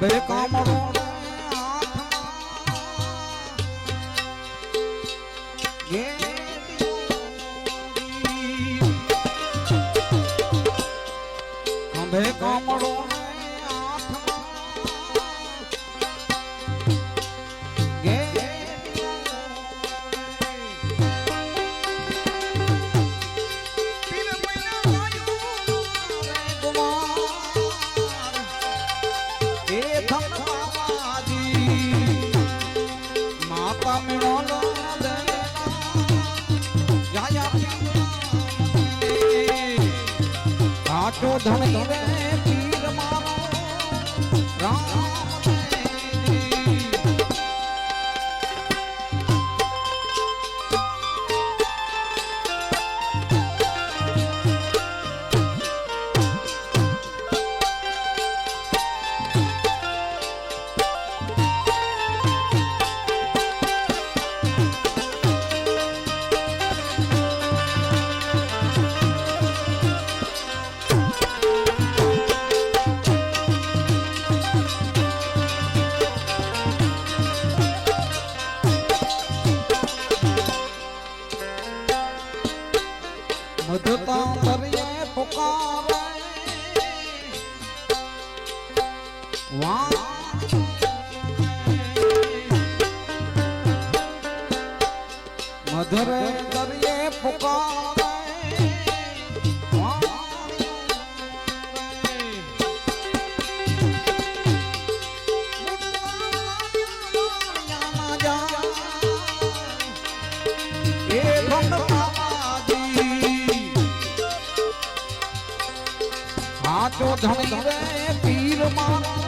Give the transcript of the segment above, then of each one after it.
અંબે કા નો ધમે મધુર કરીએ પુકાર ધણી રે પીર મારા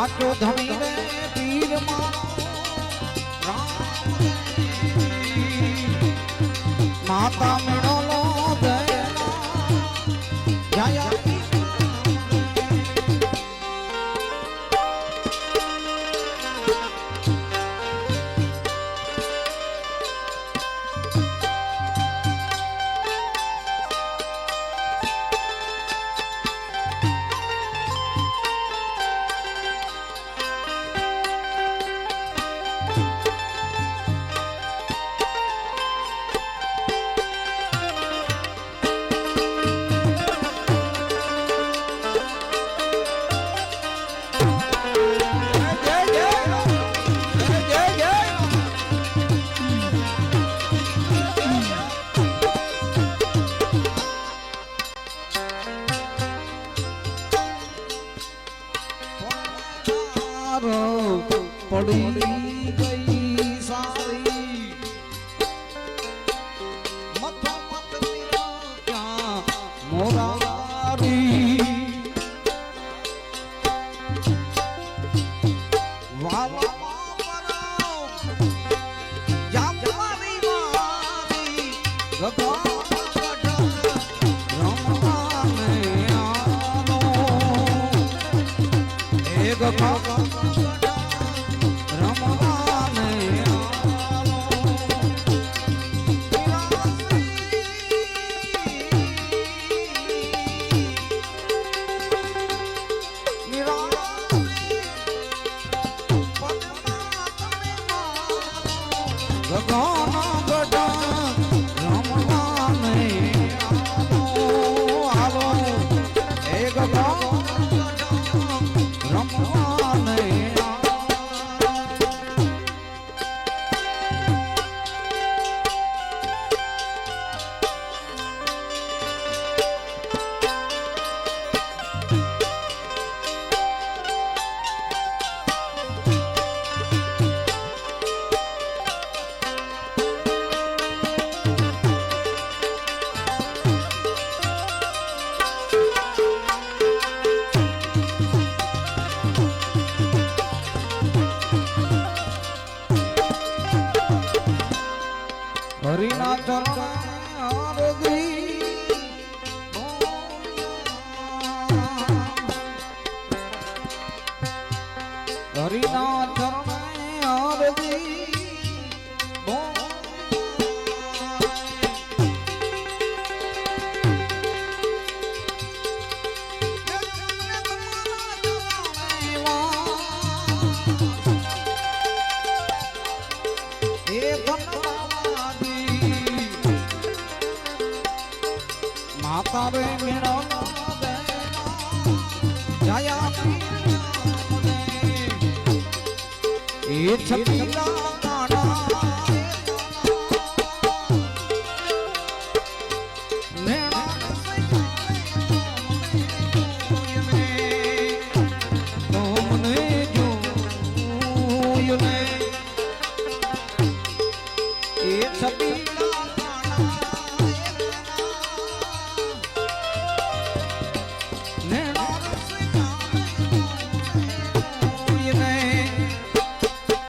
સાચો ધમી રે પીર માતા મેળો ખબર પડી ગઈ સારી. મોરારી. વાલા હરિના ચરણા માતા બે મેળા